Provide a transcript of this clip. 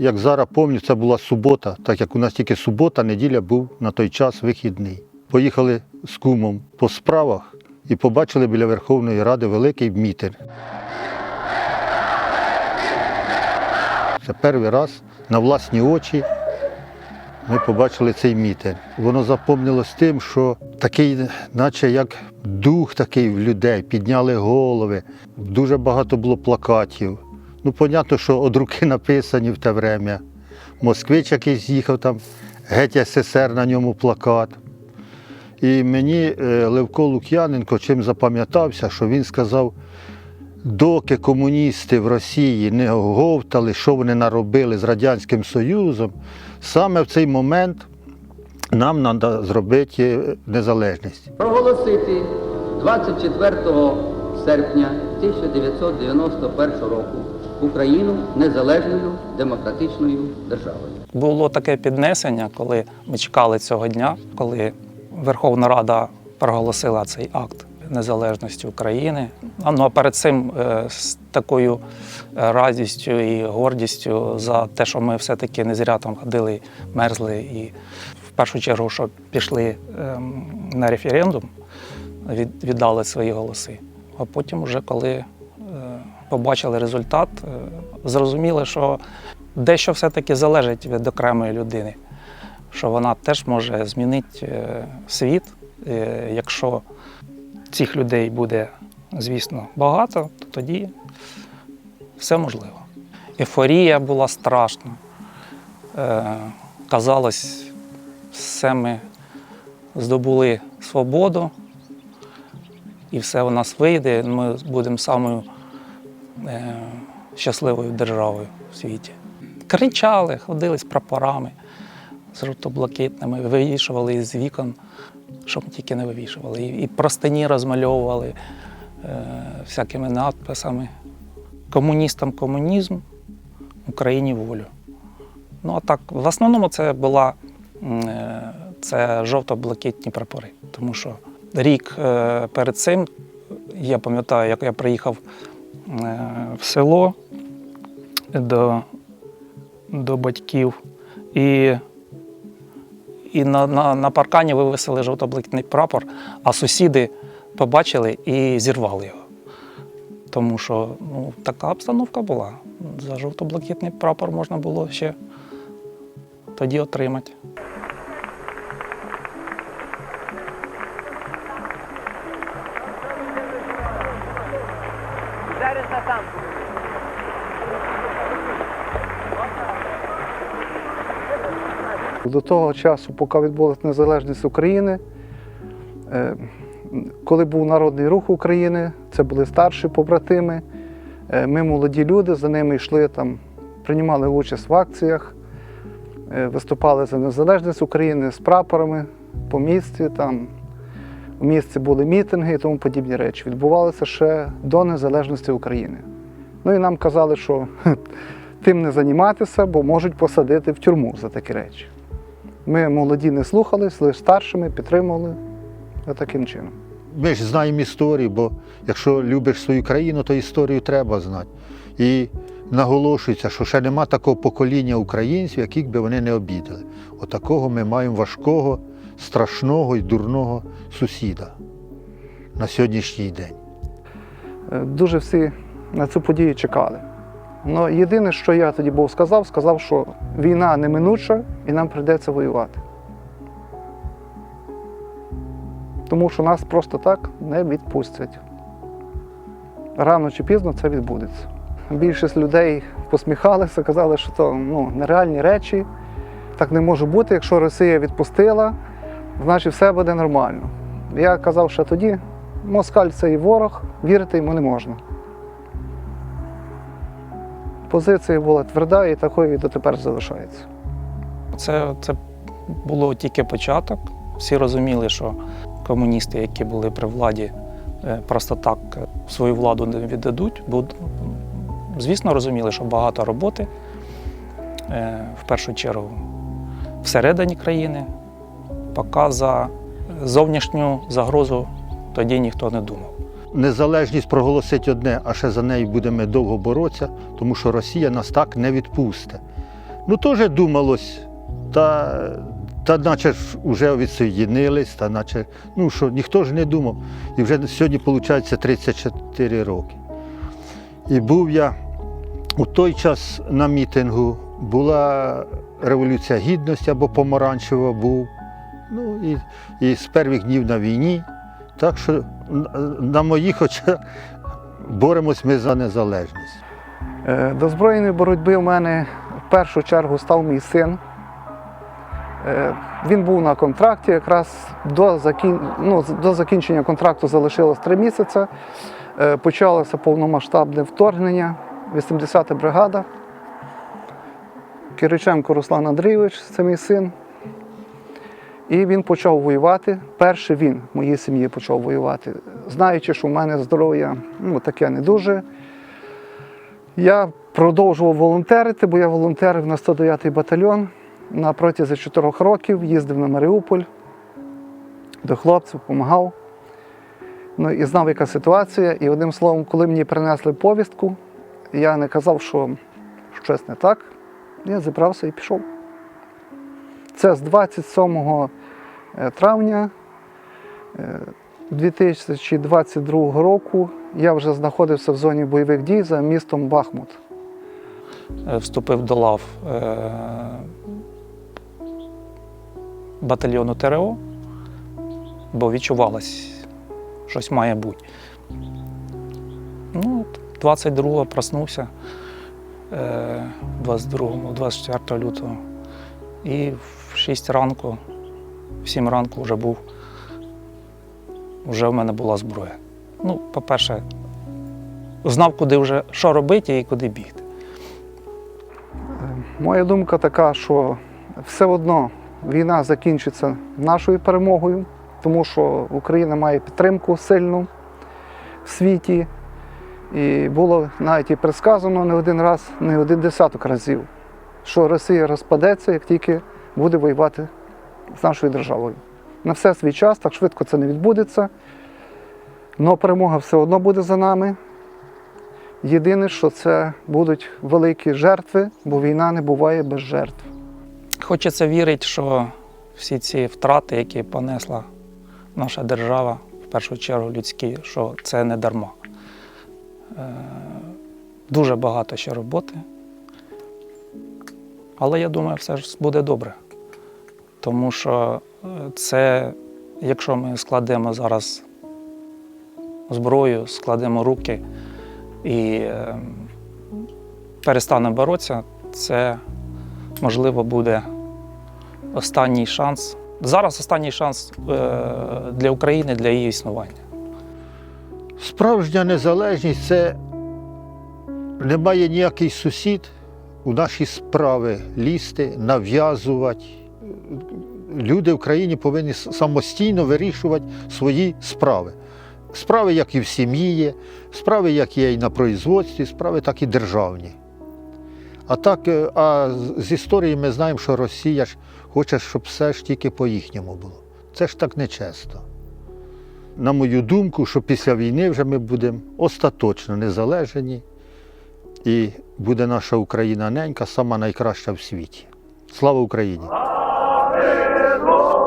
Як зараз пам'ятаю, це була субота, так як у нас тільки субота, неділя був на той час вихідний. Поїхали з кумом по справах і побачили біля Верховної Ради великий мітинг. Це перший раз на власні очі ми побачили цей мітинг. Воно запомнилось тим, що такий, наче як дух такий в людей, підняли голови. Дуже багато було плакатів. Ну, понятно, що од руки написані в те время. Москвич якийсь їхав там, геть СССР на ньому плакат. І мені е, Левко Лук'яненко чим запам'ятався, що він сказав, доки комуністи в Росії не говтали, що вони наробили з Радянським Союзом, саме в цей момент нам треба зробити незалежність. проголосити 24 серпня 1991 року Україну незалежною демократичною державою. Було таке піднесення, коли ми чекали цього дня, коли Верховна Рада проголосила цей акт незалежності України. А, Ну а перед цим е, з такою е, радістю і гордістю за те, що ми все-таки не зря там ходили, мерзли і в першу чергу, що пішли ем, на референдум, віддали свої голоси. А потім, вже коли е, побачили результат, е, зрозуміли, що дещо все-таки залежить від окремої людини, що вона теж може змінити е, світ, е, якщо цих людей буде, звісно, багато, то тоді все можливо. Ейфорія була страшна. Казалось, все ми здобули свободу, і все у нас вийде. Ми будемо самою щасливою державою в світі. Кричали, ходили з прапорами, з жовто-блакитними, вивішували із вікон, що ми тільки не вивішували. І, простині розмальовували е, всякими надписами. Комуністам комунізм, Україні волю. Ну а так, в основному це була е, це жовто-блакитні прапори. Тому що рік е, перед цим, я пам'ятаю, як я приїхав е, в село до, до батьків, і, і на, на, на паркані вивесили жовто-блакитний прапор, а сусіди побачили і зірвали його. Тому що ну, така обстановка була. За жовто-блакитний прапор можна було ще тоді отримати. До того часу, поки відбулася незалежність України, е, коли був Народний рух України, це були старші побратими. е, Ми молоді люди, за ними йшли там, приймали участь в акціях, е, виступали за незалежність України з прапорами по місті. Там в місті були мітинги і тому подібні речі. Відбувалися ще до незалежності України. Ну і нам казали, що тим не займатися, бо можуть посадити в тюрму за такі речі. Ми молоді не слухались, лише старшими підтримували таким чином. Ми ж знаємо історію, бо якщо любиш свою країну, то історію треба знати. І наголошується, що ще нема такого покоління українців, яких би вони не обідали. Отакого ми маємо важкого, страшного і дурного сусіда на сьогоднішній день. Е, Дуже всі на цю подію чекали. Ну, єдине, що я тоді був сказав, сказав, що війна неминуча і нам прийдеться воювати. Тому що нас просто так не відпустять. Рано чи пізно це відбудеться. Більшість людей посміхалися, казали, що то ну, нереальні речі. Так не може бути. Якщо Росія відпустила, значить все буде нормально. Я казав ще тоді, москаль це і ворог, вірити йому не можна. Позиція була тверда і такою і дотепер залишається. Це, це було тільки початок. Всі розуміли, що комуністи, які були при владі, е, просто так е, свою владу не віддадуть. Бо, звісно, розуміли, що багато роботи е, в першу чергу всередині країни, поки за зовнішню загрозу тоді ніхто не думав. Незалежність проголосить одне, а ще за неї будемо довго боротися, тому що Росія нас так не відпустить. Ну, теж думалось, та, та наче ж вже відсоєдинились, та наче, ну що, ніхто ж не думав. І вже сьогодні, виходить, 34 роки. І був я у той час на мітингу, була Революція Гідності або Помаранчева був. Ну і, і з перших днів на війні. Так що на- моїх очах боремось ми за незалежність. Е, До збройної боротьби в мене в першу чергу став мій син. Е, Він був на контракті, якраз до, закін... ну, до закінчення контракту залишилось три місяці. Е, Почалося повномасштабне вторгнення, 80-та бригада. Кириченко Руслан Андрійович, це мій син. І він почав воювати. Перший він в моїй сім'ї почав воювати. Знаючи, що в мене здоров'я ну, таке не дуже. Я продовжував волонтерити, бо я волонтерив на 109-й батальйон на протязі 4 років, їздив на Маріуполь, до хлопців, допомагав. Ну і знав, яка ситуація. І одним словом, коли мені принесли повістку, я не казав, що щось не так. Я зібрався і пішов. Це з 27 травня е, 2022 року я вже знаходився в зоні бойових дій за містом Бахмут. Е, Вступив до лав е, батальйону ТРО, бо відчувалось, щось має бути. Ну, 22-го проснувся, е, 22-го, 24 лютого. І в 6 ранку, в 7 ранку вже був, вже в мене була зброя. Ну, по-перше, знав, куди вже що робити і куди бігти. Моя думка така, що все одно війна закінчиться нашою перемогою, тому що Україна має підтримку сильну в світі. І було навіть і предсказано не один раз, не один десяток разів, що Росія розпадеться, як тільки буде воювати з нашою державою. На все свій час, так швидко це не відбудеться. але перемога все одно буде за нами. Єдине, що це будуть великі жертви, бо війна не буває без жертв. Хочеться вірити, що всі ці втрати, які понесла наша держава, в першу чергу людські, що це не дарма. Е, Дуже багато ще роботи. Але я думаю, все ж буде добре. Тому що е, це, якщо ми складемо зараз зброю, складемо руки і е, перестанемо боротися, це можливо буде останній шанс. Зараз останній шанс е, для України, для її існування. Справжня незалежність це не має ніякий сусід у наші справи лізти, нав'язувати. Люди в країні повинні самостійно вирішувати свої справи. Справи, як і в сім'ї є, справи, як є і на производстві, справи, так і державні. А так, е, а з- історії ми знаємо, що Росія ж хоче, щоб все ж тільки по-їхньому було. Це ж так нечесно на мою думку, що після війни вже ми будемо остаточно незалежні і буде наша Україна ненька, сама найкраща в світі. Слава Україні! Lord.